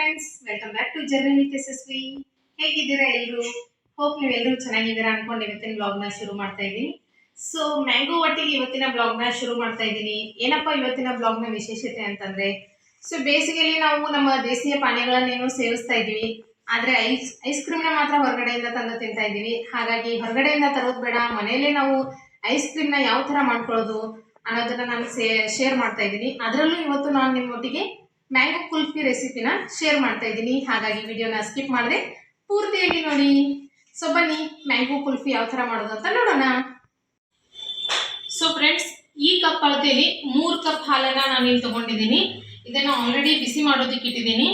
Friends welcome back to journey with Yashaswi ಹೇಗಿದ್ದೀರಾ ಎಲ್ಲರೂ hope ನೀವೆಲ್ಲರೂ ಚೆನ್ನಾಗಿದ್ದೀರಾ ಅನ್ಕೊಂಡು ಇವತ್ತಿನ ಬ್ಲಾಗ್ನ ಶುರು ಮಾಡ್ತಾ ಇದ್ದೀನಿ. ಸೊ ಮ್ಯಾಂಗೋ ಒಟ್ಟಿಗೆ ಇವತ್ತಿನ ಬ್ಲಾಗ್ನ ಶುರು ಮಾಡ್ತಾ ಇದ್ದೀನಿ. ಏನಪ್ಪ ಇವತ್ತಿನ ಬ್ಲಾಗ್ನ ವಿಶೇಷತೆ ಅಂತಂದ್ರೆ ಸೊ ಬೇಸಿಗೆಯಲ್ಲಿ ನಾವು ನಮ್ಮ ದೇಶೀಯ ಪಾನೀಯಗಳನ್ನೇನು ಸೇವಿಸ್ತಾ ಇದ್ದೀವಿ. ಆದರೆ ಐಸ್ ಐಸ್ ಕ್ರೀಮ್ನ ಮಾತ್ರ ಹೊರಗಡೆಯಿಂದ ತಂದು ತಿಂತಾ ಇದ್ದೀವಿ. ಹಾಗಾಗಿ ಹೊರಗಡೆಯಿಂದ ತರೋದು ಬೇಡ. ಮನೆಯಲ್ಲೇ ನಾವು ಐಸ್ ಕ್ರೀಮ್ನ ಯಾವ ಥರ ಮಾಡ್ಕೊಳ್ಳೋದು ಅನ್ನೋದನ್ನ ನಾನು ಶೇರ್ ಮಾಡ್ತಾ ಇದ್ದೀನಿ. ಅದರಲ್ಲೂ ಇವತ್ತು ನಾನು ನಿಮ್ಮೊಟ್ಟಿಗೆ ಮ್ಯಾಂಗೋ ಕುಲ್ಫಿ ರೆಸಿಪಿನ ಶೇರ್ ಮಾಡ್ತಾ ಇದ್ದೀನಿ. ಹಾಗಾಗಿ ವಿಡಿಯೋನ ಸ್ಕಿಪ್ ಮಾಡಿದೆ ಪೂರ್ತಿಯಾಗಿ ನೋಡಿ. ಸೊ ಬನ್ನಿ, ಮ್ಯಾಂಗೋ ಕುಲ್ಫಿ ಯಾವ ಥರ ಮಾಡೋದು ಅಂತ ನೋಡೋಣ. ಸೊ ಫ್ರೆಂಡ್ಸ್ ಈ ಕಪ್ ಅಳತೆಯಲ್ಲಿ ಮೂರು ಕಪ್ ಹಾಲನ್ನು ನಾನು ಇಲ್ಲಿ ತಗೊಂಡಿದ್ದೀನಿ. ಇದನ್ನು ಆಲ್ರೆಡಿ ಬಿಸಿ ಮಾಡೋದಕ್ಕೆ ಇಟ್ಟಿದ್ದೀನಿ.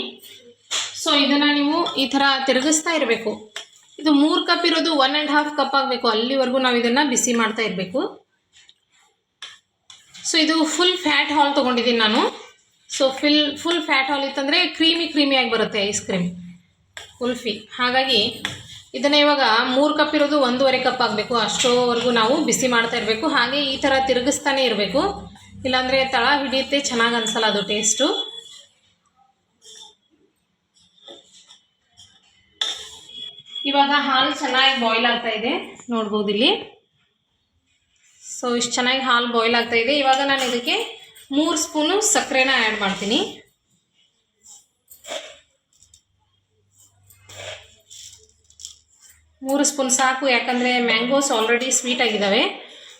ಸೊ ಇದನ್ನು ನೀವು ಈ ಥರ ತಿರುಗಿಸ್ತಾ ಇರಬೇಕು. ಇದು ಮೂರು ಕಪ್ ಇರೋದು ಒನ್ ಆ್ಯಂಡ್ ಹಾಫ್ ಕಪ್ ಆಗಬೇಕು. ಅಲ್ಲಿವರೆಗೂ ನಾವು ಇದನ್ನು ಬಿಸಿ ಮಾಡ್ತಾ ಇರಬೇಕು. ಸೊ ಇದು ಫುಲ್ ಫ್ಯಾಟ್ ಹಾಲ್ ತೊಗೊಂಡಿದ್ದೀನಿ ನಾನು. ಸೊ ಫಿಲ್ ಫುಲ್ ಫ್ಯಾಟ್ ಹಾಲ್ ಇತ್ತಂದರೆ ಕ್ರೀಮಿ ಕ್ರೀಮಿಯಾಗಿ ಬರುತ್ತೆ ಐಸ್ ಕ್ರೀಮ್ ಕುಲ್ಫಿ ಹಾಗಾಗಿ, ಇದನ್ನು ಇವಾಗ ಮೂರು ಕಪ್ ಇರೋದು ಒಂದೂವರೆ ಕಪ್ ಆಗಬೇಕು. ಅಷ್ಟೋವರೆಗೂ ನಾವು ಬಿಸಿ ಮಾಡ್ತಾ ಇರಬೇಕು. ಹಾಗೆ ಈ ಥರ ತಿರುಗಿಸ್ತಾನೆ ಇರಬೇಕು. ಇಲ್ಲಾಂದರೆ ತಳ ಹಿಡಿಯುತ್ತೆ, ಚೆನ್ನಾಗಿ ಅನಿಸಲ್ಲ ಅದು ಟೇಸ್ಟು ಇವಾಗ ಹಾಲು ಚೆನ್ನಾಗಿ ಬಾಯ್ಲ್ ಆಗ್ತಾ ಇದೆ. ನೋಡ್ಬೋದು ಇಲ್ಲಿ. ಸೊ ಇಷ್ಟು ಚೆನ್ನಾಗಿ ಹಾಲು ಬಾಯ್ಲ್ ಆಗ್ತಾ ಇದೆ. ಇವಾಗ ನಾನು ಇದಕ್ಕೆ ಮೂರು ಸ್ಪೂನು ಸಕ್ಕರೆನ ಆ್ಯಡ್ ಮಾಡ್ತೀನಿ. ಮೂರು ಸ್ಪೂನ್ ಸಾಕು, ಯಾಕಂದರೆ ಮ್ಯಾಂಗೋಸ್ ಆಲ್ರೆಡಿ ಸ್ವೀಟ್ ಆಗಿದ್ದಾವೆ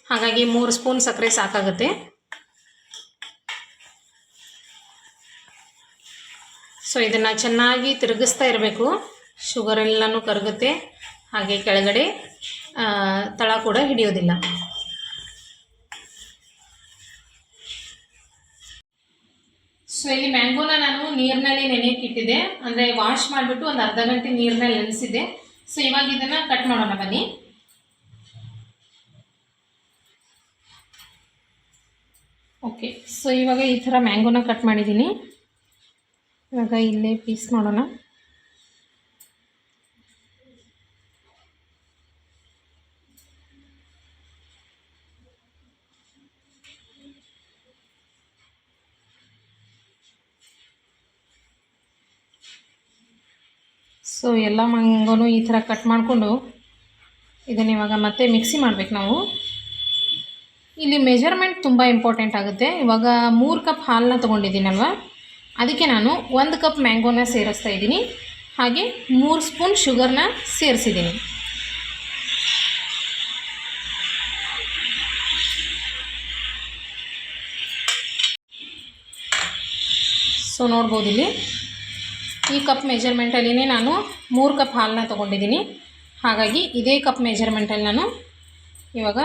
ಹಾಗಾಗಿ ಮೂರು ಸ್ಪೂನ್ ಸಕ್ಕರೆ ಸಾಕಾಗುತ್ತೆ. ಸೊ ಇದನ್ನು ಚೆನ್ನಾಗಿ ತಿರುಗಿಸ್ತಾ ಇರಬೇಕು. ಶುಗರ್ ಎಲ್ಲನೂ ಕರಗುತ್ತೆ. ಹಾಗೆ ಕೆಳಗಡೆ ತಳ ಕೂಡ ಹಿಡಿಯೋದಿಲ್ಲ. ಸೊ ಇಲ್ಲಿ ಮ್ಯಾಂಗೋನ ನಾನು ನೀರಿನಲ್ಲಿ ನೆನೆಯಕ್ಕಿಟ್ಟಿದೆ ಅಂದರೆ ವಾಶ್ ಮಾಡಿಬಿಟ್ಟು ಒಂದು ಅರ್ಧ ಗಂಟೆ ನೀರಿನಲ್ಲಿ ನೆನೆಸಿದೆ ಸೊ ಇವಾಗ ಇದನ್ನು ಕಟ್ ಮಾಡೋಣ, ಬನ್ನಿ. ಓಕೆ ಸೊ ಇವಾಗ ಈ ಥರ ಮ್ಯಾಂಗೋನ ಕಟ್ ಮಾಡಿದ್ದೀನಿ. ಇವಾಗ ಇಲ್ಲೇ ಪೀಸ್ ಮಾಡೋಣ. ಸೊ ಎಲ್ಲ ಮ್ಯಾಂಗೋನು ಈ ಥರ ಕಟ್ ಮಾಡಿಕೊಂಡು ಇದನ್ನು ಇವಾಗ ಮತ್ತೆ ಮಿಕ್ಸಿ ಮಾಡಬೇಕು ನಾವು. ಇಲ್ಲಿ ಮೆಜರ್ಮೆಂಟ್ ತುಂಬ ಇಂಪಾರ್ಟೆಂಟ್ ಆಗುತ್ತೆ. ಇವಾಗ ಮೂರು ಕಪ್ ಹಾಲನ್ನ ತೊಗೊಂಡಿದ್ದೀನಲ್ವ? ಅದಕ್ಕೆ ನಾನು ಒಂದು ಕಪ್ ಮ್ಯಾಂಗೋನ ಸೇರಿಸ್ತಾ ಇದ್ದೀನಿ. ಹಾಗೆ ಮೂರು ಸ್ಪೂನ್ ಶುಗರ್ನ ಸೇರಿಸಿದ್ದೀನಿ. ಸೊ ನೋಡ್ಬೋದು ಇಲ್ಲಿ. ಈ ಕಪ್ ಮೆಜರ್ಮೆಂಟಲ್ಲಿನೇ ನಾನು ಮೂರು ಕಪ್ ಹಾಲನ್ನ ತೊಗೊಂಡಿದ್ದೀನಿ. ಹಾಗಾಗಿ ಇದೇ ಕಪ್ ಮೆಜರ್ಮೆಂಟಲ್ಲಿ ನಾನು ಇವಾಗ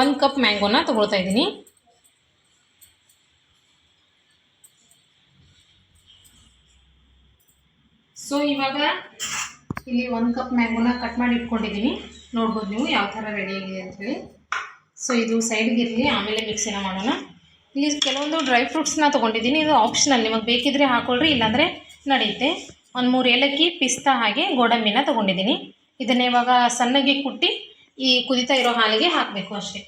ಒಂದು ಕಪ್ ಮ್ಯಾಂಗೋನ ತೊಗೊಳ್ತಾ ಇದ್ದೀನಿ. ಸೊ ಇವಾಗ ಇಲ್ಲಿ ಒಂದು ಕಪ್ ಮ್ಯಾಂಗೋನ ಕಟ್ ಮಾಡಿ ಇಟ್ಕೊಂಡಿದ್ದೀನಿ. ನೋಡ್ಬೋದು ನೀವು ಯಾವ ಥರ ರೆಡಿ ಆಗಿದೆ ಅಂಥೇಳಿ ಸೊ ಇದು ಸೈಡ್ಗಿರಲಿ ಆಮೇಲೆ ಮಿಕ್ಸಿನ ಮಾಡೋಣ. ಇಲ್ಲಿ ಕೆಲವೊಂದು ಡ್ರೈ ಫ್ರೂಟ್ಸ್ನ ತೊಗೊಂಡಿದ್ದೀನಿ. ಇದು ಆಪ್ಷನಲ್ ನಿಮಗೆ ಬೇಕಿದ್ರೆ ಹಾಕೊಳ್ರಿ, ಇಲ್ಲಾಂದರೆ ನಡೆಯುತ್ತೆ. ಒಂದು ಮೂರು ಏಲಕ್ಕಿ, ಪಿಸ್ತಾ ಹಾಗೆ ಗೋಡಂಬಿನ ತೊಗೊಂಡಿದ್ದೀನಿ. ಇದನ್ನು ಇವಾಗ ಸಣ್ಣಗೆ ಕುಟ್ಟಿ ಈ ಕುದಿತಾ ಇರೋ ಹಾಲಿಗೆ ಹಾಕಬೇಕು ಅಷ್ಟೇ.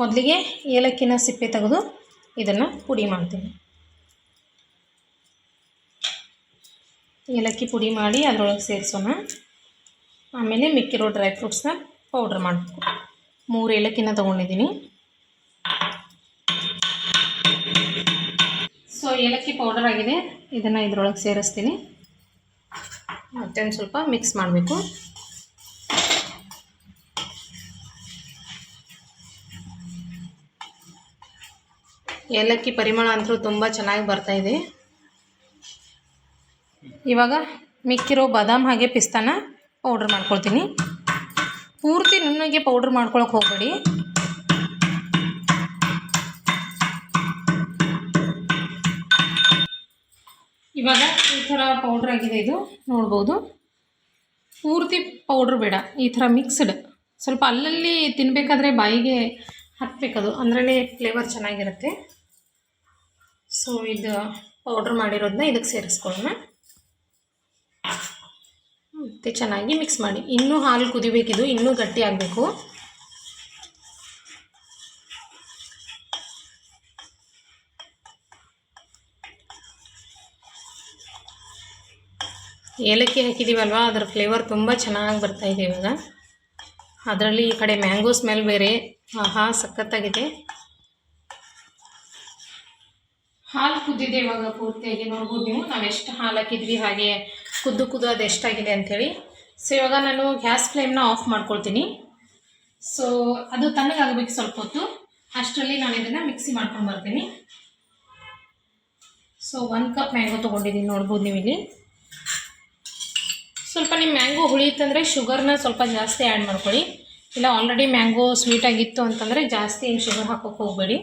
ಮೊದಲಿಗೆ ಏಲಕ್ಕಿನ ಸಿಪ್ಪೆ ತೆಗೆದು ಇದನ್ನು ಪುಡಿ ಮಾಡ್ತೀನಿ. ಏಲಕ್ಕಿ ಪುಡಿ ಮಾಡಿ ಅದರೊಳಗೆ ಸೇರಿಸೋಣ. ಆಮೇಲೆ ಮಿಕ್ಕಿರೋ ಡ್ರೈ ಫ್ರೂಟ್ಸ್ನ ಪೌಡ್ರ್ ಮಾಡಬೇಕು. ಮೂರು ಏಲಕ್ಕಿನ ತೊಗೊಂಡಿದ್ದೀನಿ. ಸೊ ಏಲಕ್ಕಿ ಪೌಡರ್ ಆಗಿದೆ. ಇದನ್ನು ಇದರೊಳಗೆ ಸೇರಿಸ್ತೀನಿ. ಮತ್ತೊಂದು ಸ್ವಲ್ಪ ಮಿಕ್ಸ್ ಮಾಡಬೇಕು. ಏಲಕ್ಕಿ ಪರಿಮಳ ಅಂತೂ ತುಂಬ ಚೆನ್ನಾಗಿ ಬರ್ತಾ ಇದೆ. ಇವಾಗ ಮಿಕ್ಕಿರೋ ಬಾದಾಮ್ ಹಾಗೆ ಪಿಸ್ತಾನ ಪೌಡ್ರ್ ಮಾಡ್ಕೊಳ್ತೀನಿ. ಪೂರ್ತಿ ನುಣ್ಣಗೆ ಪೌಡ್ರ್ ಮಾಡ್ಕೊಳಕ್ಕೆ ಹೋಗಬೇಡಿ. ಇವಾಗ ಈ ಥರ ಪೌಡ್ರ್ ಆಗಿದೆ ಇದು. ನೋಡ್ಬೋದು. ಪೂರ್ತಿ ಪೌಡ್ರ್ ಬೇಡ. ಈ ಥರ ಮಿಕ್ಸ್ಡ್ ಸ್ವಲ್ಪ ಅಲ್ಲಲ್ಲಿ ತಿನ್ನಬೇಕಾದ್ರೆ ಬಾಯಿಗೆ ಹತ್ತಬೇಕದು ಅಂದ್ರೇ ಫ್ಲೇವರ್ ಚೆನ್ನಾಗಿರುತ್ತೆ. ಸೊ ಇದು ಪೌಡ್ರ್ ಮಾಡಿರೋದನ್ನ ಇದಕ್ಕೆ ಸೇರಿಸ್ಕೊಳ್ಳೋಣ. ಮತ್ತು ಚೆನ್ನಾಗಿ ಮಿಕ್ಸ್ ಮಾಡಿ. ಇನ್ನೂ ಹಾಲು ಕುದಿಬೇಕಿದು. ಇನ್ನೂ ಗಟ್ಟಿ ಆಗಬೇಕು. ಏಲಕ್ಕಿ ಹಾಕಿದ್ದೀವಲ್ವ ಅದರ ಫ್ಲೇವರ್ ತುಂಬ ಚೆನ್ನಾಗಿ ಬರ್ತಾ ಇದೆ ಇವಾಗ. ಅದರಲ್ಲಿ ಈ ಕಡೆ ಮ್ಯಾಂಗೋ ಸ್ಮೆಲ್ ಬೇರೆ. ಆಹಾ, ಸಖತ್ತಾಗಿದೆ. ಹಾಲು ಕುದ್ದಿದೆ ಇವಾಗ ಪೂರ್ತಿಯಾಗಿ. ನೋಡ್ಬೋದು ನೀವು. ನಾವು ಎಷ್ಟು ಹಾಲು ಹಾಕಿದ್ವಿ, ಹಾಗೆ ಕುದ್ದು ಕುದ್ದು ಅದು ಎಷ್ಟಾಗಿದೆ ಅಂಥೇಳಿ ಸೊ ಇವಾಗ ನಾನು ಗ್ಯಾಸ್ ಫ್ಲೇಮ್ನ ಆಫ್ ಮಾಡ್ಕೊಳ್ತೀನಿ. ಸೊ ಅದು ತಣ್ಣಗಾಗಬೇಕು ಸ್ವಲ್ಪ ಹೊತ್ತು. ಅಷ್ಟರಲ್ಲಿ ನಾನು ಇದನ್ನು ಮಿಕ್ಸಿ ಮಾಡ್ಕೊಂಡು ಬರ್ತೀನಿ. ಸೊ ಒಂದು ಕಪ್ ಮ್ಯಾಂಗೋ ತೊಗೊಂಡಿದ್ದೀನಿ. ನೋಡ್ಬೋದು ನೀವು ಇಲ್ಲಿ ಸ್ವಲ್ಪ ನಿಮ್ಮ ಮ್ಯಾಂಗೋ ಹುಳಿಯುತ್ತಂದರೆ ಶುಗರ್ನ ಸ್ವಲ್ಪ ಜಾಸ್ತಿ ಆ್ಯಡ್ ಮಾಡ್ಕೊಳ್ಳಿ. ಇಲ್ಲ ಆಲ್ರೆಡಿ ಮ್ಯಾಂಗೋ ಸ್ವೀಟಾಗಿತ್ತು ಅಂತಂದರೆ ಜಾಸ್ತಿ ಏನು ಶುಗರ್ ಹಾಕೋಕೆ ಹೋಗಬೇಡಿ.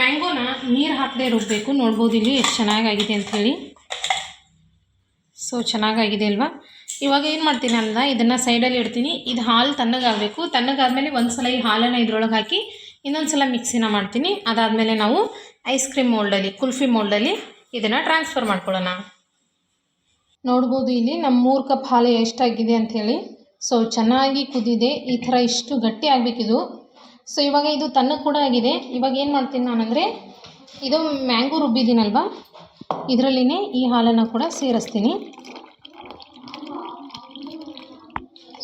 ಮ್ಯಾಂಗೋನ ನೀರು ಹಾಕದೆ ರುಬ್ಬಬೇಕು ನೋಡ್ಬೋದು ಇಲ್ಲಿ ಎಷ್ಟು ಚೆನ್ನಾಗಾಗಿದೆ ಅಂಥೇಳಿ ಸೊ ಚೆನ್ನಾಗಾಗಿದೆ ಅಲ್ವಾ? ಇವಾಗ ಏನು ಮಾಡ್ತೀನಿ ಅಲ್ಲ ಇದನ್ನು ಸೈಡಲ್ಲಿ ಇಡ್ತೀನಿ. ಇದು ಹಾಲು ತಣ್ಣಗಾಗಬೇಕು. ತಣ್ಣಗಾದ್ಮೇಲೆ ಒಂದು ಸಲ ಈ ಹಾಲನ್ನು ಇದ್ರೊಳಗೆ ಹಾಕಿ ಇನ್ನೊಂದು ಸಲ ಮಿಕ್ಸಿನ ಮಾಡ್ತೀನಿ. ಅದಾದಮೇಲೆ ನಾವು ಐಸ್ ಕ್ರೀಮ್ ಮೋಲ್ಡಲ್ಲಿ ಕುಲ್ಫಿ ಮೋಲ್ಡಲ್ಲಿ ಇದನ್ನು ಟ್ರಾನ್ಸ್ಫರ್ ಮಾಡ್ಕೊಳ್ಳೋಣ. ನೋಡ್ಬೋದು ಇಲ್ಲಿ ನಮ್ಮ ಮೂರು ಕಪ್ ಹಾಲು ಎಷ್ಟಾಗಿದೆ ಅಂಥೇಳಿ ಸೊ ಚೆನ್ನಾಗಿ ಕುದಿದೆ. ಈ ಥರ ಇಷ್ಟು ಗಟ್ಟಿ ಆಗಬೇಕಿದು. ಸೊ ಇವಾಗ ಇದು ತನ್ನ ಕೂಡ ಆಗಿದೆ. ಇವಾಗ ಏನು ಮಾಡ್ತೀನಿ ನಾನಂದರೆ, ಇದು ಮ್ಯಾಂಗೋ ರುಬ್ಬಿದ್ದೀನಲ್ವ? ಇದರಲ್ಲಿನೇ ಈ ಹಾಲನ್ನು ಕೂಡ ಸೇರಿಸ್ತೀನಿ.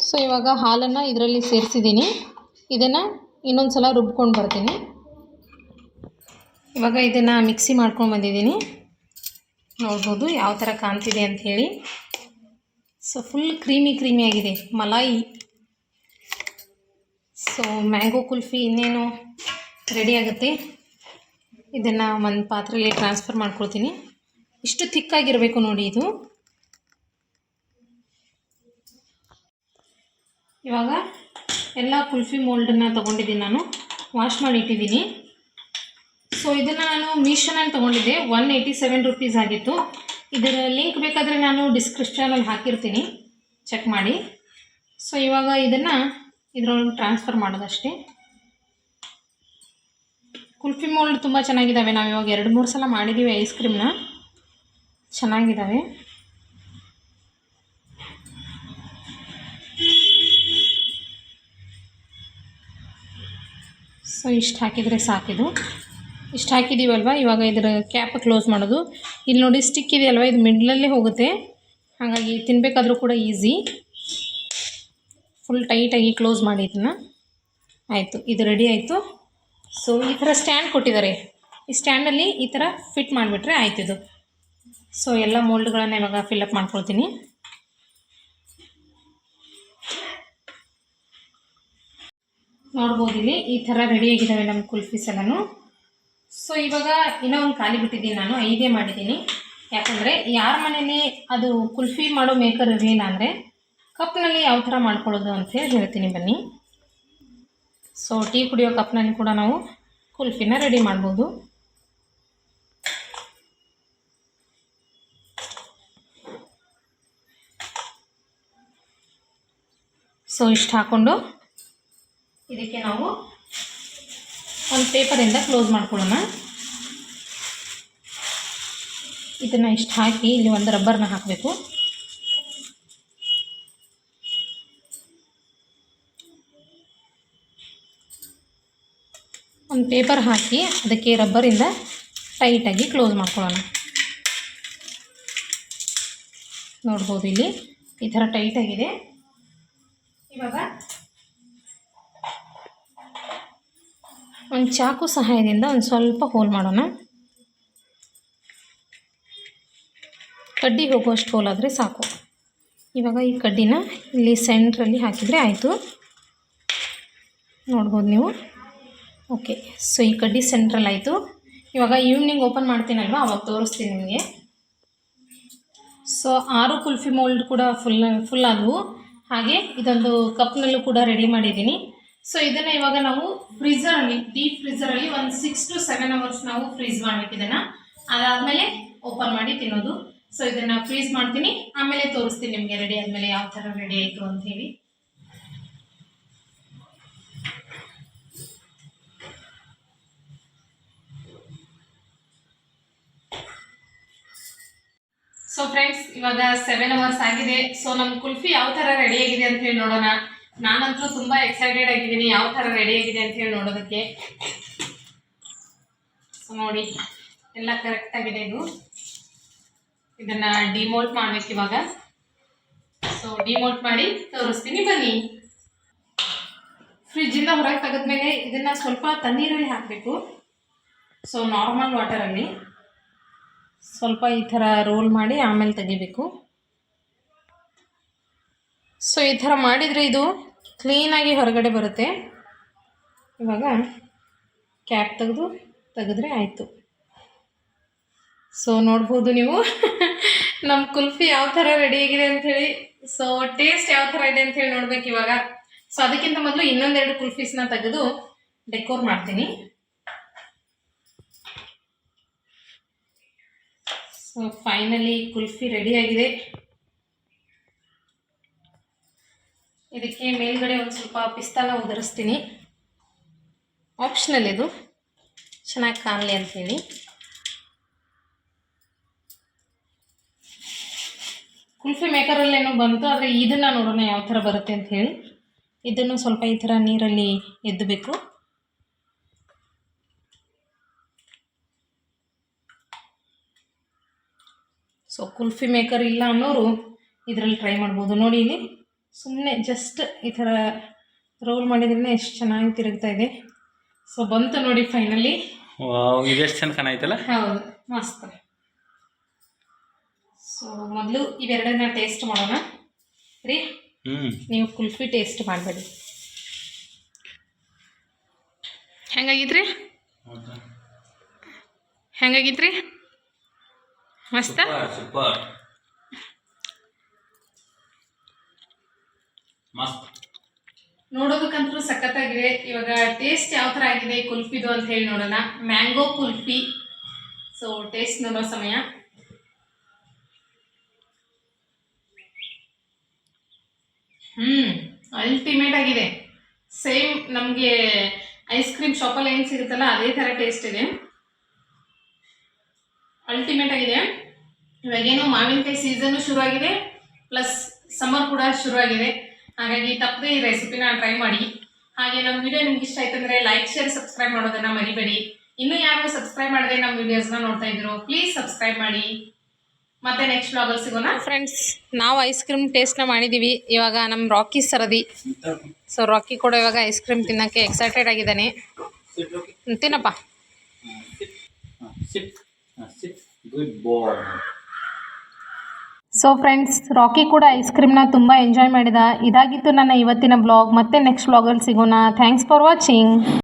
ಸೊ ಇವಾಗ ಹಾಲನ್ನು ಇದರಲ್ಲಿ ಸೇರಿಸಿದ್ದೀನಿ. ಇದನ್ನು ಇನ್ನೊಂದು ಸಲ ರುಬ್ಕೊಂಡು ಬರ್ತೀನಿ. ಇವಾಗ ಇದನ್ನು ಮಿಕ್ಸಿ ಮಾಡ್ಕೊಂಡು ಬಂದಿದ್ದೀನಿ. ನೋಡ್ಬೋದು ಯಾವ ಥರ ಕಾಣ್ತಿದೆ ಅಂಥೇಳಿ ಸೊ ಫುಲ್ ಕ್ರೀಮಿ ಕ್ರೀಮಿ ಆಗಿದೆ. ಮಲಾಯಿ. ಸೊ ಮ್ಯಾಂಗೋ ಕುಲ್ಫಿ ಇನ್ನೇನು ರೆಡಿ ಆಗುತ್ತೆ. ಇದನ್ನು ಒಂದು ಪಾತ್ರೆಯಲ್ಲಿ ಟ್ರಾನ್ಸ್ಫರ್ ಮಾಡ್ಕೊಳ್ತೀನಿ. ಇಷ್ಟು ಥಿಕ್ಕಾಗಿರಬೇಕು ನೋಡಿ ಇದು. ಇವಾಗ ಎಲ್ಲ ಕುಲ್ಫಿ ಮೋಲ್ಡನ್ನು ತೊಗೊಂಡಿದ್ದೀನಿ ನಾನು. ವಾಶ್ ಮಾಡಿ ಇಟ್ಟಿದ್ದೀನಿ. ಸೊ ಇದನ್ನು ನಾನು ಮೀಶೋನಲ್ಲಿ ತೊಗೊಂಡಿದ್ದೆ. ಒನ್ ಏಯ್ಟಿ ಸೆವೆನ್ ರುಪೀಸ್ ಆಗಿತ್ತು. ಇದರ ಲಿಂಕ್ ಬೇಕಾದರೆ ನಾನು ಡಿಸ್ಕ್ರಿಪ್ಷನಲ್ಲಿ ಹಾಕಿರ್ತೀನಿ. ಚೆಕ್ ಮಾಡಿ. ಸೊ ಇವಾಗ ಇದನ್ನು ಇದರೊಳಗೆ ಟ್ರಾನ್ಸ್ಫರ್ ಮಾಡೋದಷ್ಟೇ. ಕುಲ್ಫಿ ಮೋಲ್ಡ್ ತುಂಬ ಚೆನ್ನಾಗಿದ್ದಾವೆ ನಾವು ಇವಾಗ ಎರಡು, ಮೂರು ಸಲ ಮಾಡಿದ್ದೀವಿ ಐಸ್ ಕ್ರೀಮ್ನ ಚೆನ್ನಾಗಿದ್ದಾವೆ ಸೊ ಇಷ್ಟು ಹಾಕಿದರೆ ಸಾಕಿದು ಇಷ್ಟು ಹಾಕಿದ್ದೀವಲ್ವ ಇವಾಗ ಇದರ ಕ್ಯಾಪ್ ಕ್ಲೋಸ್ ಮಾಡೋದು. ಇಲ್ಲಿ ನೋಡಿ ಸ್ಟಿಕ್ ಇದೆಯಲ್ವ? ಇದು ಮಿಡ್ಲಲ್ಲೇ ಹೋಗುತ್ತೆ. ಹಾಗಾಗಿ ತಿನ್ನಬೇಕಾದ್ರೂ ಕೂಡ ಈಸಿ ಫುಲ್ ಟೈಟಾಗಿ ಕ್ಲೋಸ್ ಮಾಡಿ ಇದನ್ನು. ಆಯಿತು, ಇದು ರೆಡಿ ಆಯಿತು. ಸೊ ಈ ಥರ ಸ್ಟ್ಯಾಂಡ್ ಕೊಟ್ಟಿದ್ದಾರೆ. ಈ ಸ್ಟ್ಯಾಂಡಲ್ಲಿ ಈ ಥರ ಫಿಟ್ ಮಾಡಿಬಿಟ್ರೆ ಆಯಿತು ಇದು. ಸೊ ಎಲ್ಲ ಮೋಲ್ಡ್ಗಳನ್ನು ಇವಾಗ ಫಿಲ್ಲಪ್ ಮಾಡ್ಕೊಳ್ತೀನಿ. ನೋಡ್ಬೋದು ಇಲ್ಲಿ ಈ ಥರ ರೆಡಿಯಾಗಿದ್ದಾವೆ ನಮ್ಮ ಕುಲ್ಫೀಸ್ ಎಲ್ಲನೂ ಸೊ ಇವಾಗ ಇನ್ನೂ ಒಂದು ಖಾಲಿ ಬಿಟ್ಟಿದ್ದೀನಿ ನಾನು ಐದೇ ಮಾಡಿದ್ದೀನಿ. ಯಾಕಂದರೆ ಯಾರ ಮನೇಲಿ ಅದು ಕುಲ್ಫಿ ಮಾಡೋ ಮೇಕರ್ ಇರಲಿಲ್ಲ ಅಂದರೆ ಕಪ್ನಲ್ಲಿ ಯಾವ ಥರ ಮಾಡ್ಕೊಳ್ಳೋದು ಅಂತ ಹೇಳಿ ಹೇಳ್ತೀನಿ ಬನ್ನಿ. ಸೊ ಟೀ ಕುಡಿಯೋ ಕಪ್ನಲ್ಲಿ ಕೂಡ ನಾವು ಕುಲ್ಫಿನ ರೆಡಿ ಮಾಡ್ಬೋದು. ಸೊ ಇಷ್ಟು ಹಾಕ್ಕೊಂಡು ಇದಕ್ಕೆ ನಾವು ಒಂದು ಪೇಪರಿಂದ ಕ್ಲೋಸ್ ಮಾಡ್ಕೊಳ್ಳೋಣ. ಇದನ್ನು ಇಷ್ಟು ಹಾಕಿ ಇಲ್ಲಿ ಒಂದು ರಬ್ಬರ್ನ ಹಾಕಬೇಕು. ಒಂದು ಪೇಪರ್ ಹಾಕಿ ಅದಕ್ಕೆ ರಬ್ಬರಿಂದ ಟೈಟಾಗಿ ಕ್ಲೋಸ್ ಮಾಡ್ಕೊಳ್ಳೋಣ. ನೋಡ್ಬೋದು ಇಲ್ಲಿ ಈ ಥರ ಟೈಟಾಗಿದೆ ಇವಾಗ ಒಂದು ಚಾಕು ಸಹಾಯದಿಂದ ಒಂದು ಸ್ವಲ್ಪ ಹೋಲ್ ಮಾಡೋಣ. ಕಡ್ಡಿ ಹೋಗುವಷ್ಟು ಹೋಲ್ ಆದರೆ ಸಾಕು. ಇವಾಗ ಈ ಕಡ್ಡಿನ ಇಲ್ಲಿ ಸೆಂಟ್ರಲ್ಲಿ ಹಾಕಿದರೆ ಆಯಿತು. ನೋಡ್ಬೋದು ನೀವು? ಓಕೆ ಸೊ ಈ ಕಡ್ಡಿ ಸೆಂಟ್ರಲ್ ಆಯಿತು. ಇವಾಗ ಈವ್ನಿಂಗ್ ಓಪನ್ ಮಾಡ್ತೀನಲ್ವ? ಅವಾಗ ತೋರಿಸ್ತೀನಿ ನಿಮಗೆ. ಸೊ ಆರು ಕುಲ್ಫಿ ಮೋಲ್ಡ್ ಕೂಡ ಫುಲ್ ಫುಲ್ ಆದವು. ಹಾಗೆ ಇದೊಂದು ಕಪ್ನಲ್ಲೂ ಕೂಡ ರೆಡಿ ಮಾಡಿದ್ದೀನಿ. ಸೊ ಇದನ್ನ ಇವಾಗ ನಾವು ಫ್ರೀಝರಲ್ಲಿ ಡೀಪ್ ಅಲ್ಲಿ ಒಂದು ಸಿಕ್ಸ್ ಟು ಸೆವೆನ್ ಅವರ್ಸ್ ನಾವು ಫ್ರೀಸ್ ಮಾಡ್ಬೇಕು ಇದನ್ನ ಅದಾದ್ಮೇಲೆ ಓಪನ್ ಮಾಡಿ ತಿನ್ನೋದು. ಸೊ ಇದನ್ನ ಫ್ರೀಸ್ ಮಾಡ್ತೀನಿ. ಆಮೇಲೆ ತೋರಿಸ್ತೀನಿ ನಿಮಗೆ ರೆಡಿ ಆದ್ಮೇಲೆ ಯಾವ ತರ ರೆಡಿ ಆಯ್ತು ಅಂತ ಹೇಳಿ. ಸೊ ಫ್ರೆಂಡ್ಸ್ ಇವಾಗ ಸೆವೆನ್ ಅವರ್ಸ್ ಆಗಿದೆ. ಸೊ ನಮ್ ಕುಲ್ಫಿ ಯಾವ ತರ ರೆಡಿ ಆಗಿದೆ ಅಂತ ಹೇಳಿ ನೋಡೋಣ. ನಾನಂತೂ ತುಂಬಾ ಎಕ್ಸೈಟೆಡ್ ಆಗಿದ್ದೀನಿ. ಯಾವ ಥರ ರೆಡಿ ಆಗಿದೆ ಅಂತ ಹೇಳಿ ನೋಡೋದಕ್ಕೆ. ನೋಡಿ, ಎಲ್ಲ ಕರೆಕ್ಟ್ ಆಗಿದೆ ಇದು. ಇದನ್ನ ಡಿಮೋಲ್ಟ್ ಮಾಡ್ಬೇಕು ಇವಾಗ. ಸೊ ಡಿಮೋಲ್ಟ್ ಮಾಡಿ ತೋರಿಸ್ತೀನಿ. ಬನ್ನಿ. ಫ್ರಿಜ್ಜಿಂದ ಹೊರಗೆ ತೆಗೆದ್ಮೇಲೆ ಇದನ್ನ ಸ್ವಲ್ಪ ತಣ್ಣೀರಲ್ಲಿ ಹಾಕಬೇಕು. ಸೊ ನಾರ್ಮಲ್ ವಾಟರಲ್ಲಿ ಸ್ವಲ್ಪ ಈ ಥರ ರೋಲ್ ಮಾಡಿ ಆಮೇಲೆ ತೆಗಿಬೇಕು. ಸೊ ಈ ಥರ ಮಾಡಿದರೆ ಇದು ಕ್ಲೀನಾಗಿ ಹೊರಗಡೆ ಬರುತ್ತೆ. ಇವಾಗ ಕ್ಯಾಪ್ ತೆಗೆದು, ತೆಗೆದ್ರೆ ಆಯಿತು. ಸೊ ನೋಡ್ಬೋದು ನೀವು. ನಮ್ಮ ಕುಲ್ಫಿ ಯಾವ ಥರ ರೆಡಿಯಾಗಿದೆ ಅಂಥೇಳಿ ಸೊ ಟೇಸ್ಟ್ ಯಾವ ಥರ ಇದೆ ಅಂಥೇಳಿ ನೋಡ್ಬೇಕು ಇವಾಗ. ಸೊ ಅದಕ್ಕಿಂತ ಮೊದಲು ಇನ್ನೊಂದೆರಡು ಕುಲ್ಫೀಸ್ನ ತೆಗೆದು ಡೆಕೋರ್ ಮಾಡ್ತೀನಿ. ಸೊ ಫೈನಲಿ ಕುಲ್ಫಿ ರೆಡಿಯಾಗಿದೆ ಇದಕ್ಕೆ ಮೇಲ್ಗಡೆ ಒಂದು ಸ್ವಲ್ಪ ಪಿಸ್ತಾನ ಉದುರಿಸ್ತೀನಿ. ಆಪ್ಷನಲ್ ಇದು. ಚೆನ್ನಾಗಿ ಕಾಣಲಿ ಅಂಥೇಳಿ ಕುಲ್ಫಿ ಮೇಕರಲ್ಲೇನೋ ಬಂತು, ಆದರೆ ಇದನ್ನು ನೋಡೋಣ ಯಾವ ಥರ ಬರುತ್ತೆ ಅಂತ ಹೇಳಿ. ಇದನ್ನು ಸ್ವಲ್ಪ ಈ ಥರ ನೀರಲ್ಲಿ ಎದ್ದಬೇಕು ಸೊ ಕುಲ್ಫಿ ಮೇಕರ್ ಇಲ್ಲ ಅನ್ನೋರು ಇದರಲ್ಲಿ ಟ್ರೈ ಮಾಡ್ಬೋದು. ನೋಡಿ ಇಲ್ಲಿ. ಸುಮ್ಮನೆ ಜಸ್ಟ್ ಈ ಥರ ರೋಲ್ ಮಾಡಿದ್ರೇ ಎಷ್ಟು ಚೆನ್ನಾಗಿ ತಿರುಗ್ತಾ ಇದೆ. ಸೊ ಬಂತು ನೋಡಿ ಫೈನಲಿ ಇದೆಷ್ಟು ಚೆಂದ ಕಾಣಾಯ್ತಲ್ಲ? ಹೌದು ಮಸ್ತ್. ಸೊ ಮೊದಲು ಇವೆರಡನ್ನ ಟೇಸ್ಟ್ ಮಾಡೋಣ. ರೀ? ನೀವು ಕುಲ್ಫಿ ಟೇಸ್ಟ್ ಮಾಡಬೇಡಿ. ಹೆಂಗಾಗಿದ್ರಿ? ಹೆಂಗಾಗಿದ್ರಿ? ಮಸ್ತ? ಮಸ್ತ್. ನೋಡೋದಕ್ಕಂತೂ ಸಖತ್ತಾಗಿದೆ. ಇವಾಗ ಟೇಸ್ಟ್ ಯಾವ ಥರ ಆಗಿದೆ ಕುಲ್ಫಿದು ಅಂತ ಹೇಳಿ ನೋಡೋಣ. ಮ್ಯಾಂಗೋ ಕುಲ್ಫಿ ಸೊ ಟೇಸ್ಟ್ ನೋಡೋ ಸಮಯ. ಹ್ಮ್ ಅಲ್ಟಿಮೇಟ್ ಆಗಿದೆ. ಸೇಮ್ ನಮಗೆ ಐಸ್ ಕ್ರೀಮ್ ಶಾಪಲ್ಲಿ ಏನು ಸಿಗುತ್ತಲ್ಲ, ಅದೇ ಥರ ಟೇಸ್ಟ್ ಇದೆ. ಅಲ್ಟಿಮೇಟ್ ಆಗಿದೆ. ಇವಾಗೇನು ಮಾವಿನಕಾಯಿ ಸೀಸನ್ನು ಶುರುವಾಗಿದೆ ಪ್ಲಸ್ ಸಮ್ಮರ್ ಕೂಡ ಶುರುವಾಗಿದೆ. ಹಾಗಾಗಿ ತಪ್ಪದೆ ಈ ರೆಸಿಪಿನ ಟ್ರೈ ಮಾಡಿ. ಹಾಗೆ ನಮ್ಮ ವಿಡಿಯೋ ನಿಮ್ಗೆ ಇಷ್ಟ ಆಯ್ತು ಅಂದರೆ ಲೈಕ್ ಶೇರ್ ಸಬ್ಸ್ಕ್ರೈಬ್ ಮಾಡೋದನ್ನ ಮರಿಬೇಡಿ. ಇನ್ನೂ ಯಾರು ಸಬ್ಸ್ಕ್ರೈಬ್ ಮಾಡದೆ ನಮ್ಮ ವಿಡಿಯೋಸ್ನ ನೋಡ್ತಾ ಇದ್ರು ಪ್ಲೀಸ್ ಸಬ್ಸ್ಕ್ರೈಬ್ ಮಾಡಿ. ಮತ್ತೆ ನೆಕ್ಸ್ಟ್ ಬ್ಲಾಗಲ್ಲಿ ಸಿಗೋಣ. ಫ್ರೆಂಡ್ಸ್ ನಾವು ಐಸ್ ಕ್ರೀಮ್ ಟೇಸ್ಟ್ನ ಮಾಡಿದ್ದೀವಿ ಇವಾಗ ನಮ್ಮ ರಾಕಿ ಸರದಿ. ಸೊ ರಾಕಿ ಕೂಡ ಇವಾಗ ಐಸ್ ಕ್ರೀಮ್ ತಿನ್ನೋಕ್ಕೆ ಎಕ್ಸೈಟೆಡ್ ಆಗಿದ್ದಾನೆ. ತಿನ್ನಪ್ಪ. Sit sit good boy so friends Rocky ಕೂಡ ಐಸ್ ಕ್ರೀಮ್ನ ತುಂಬ ಎಂಜಾಯ್ ಮಾಡಿದ. ಇದಾಗಿತ್ತು ನನ್ನ ಇವತ್ತಿನ ಬ್ಲಾಗ್ ಮತ್ತೆ ನೆಕ್ಸ್ಟ್ ಬ್ಲಾಗಲ್ಲಿ ಸಿಗೋಣ. Thanks for watching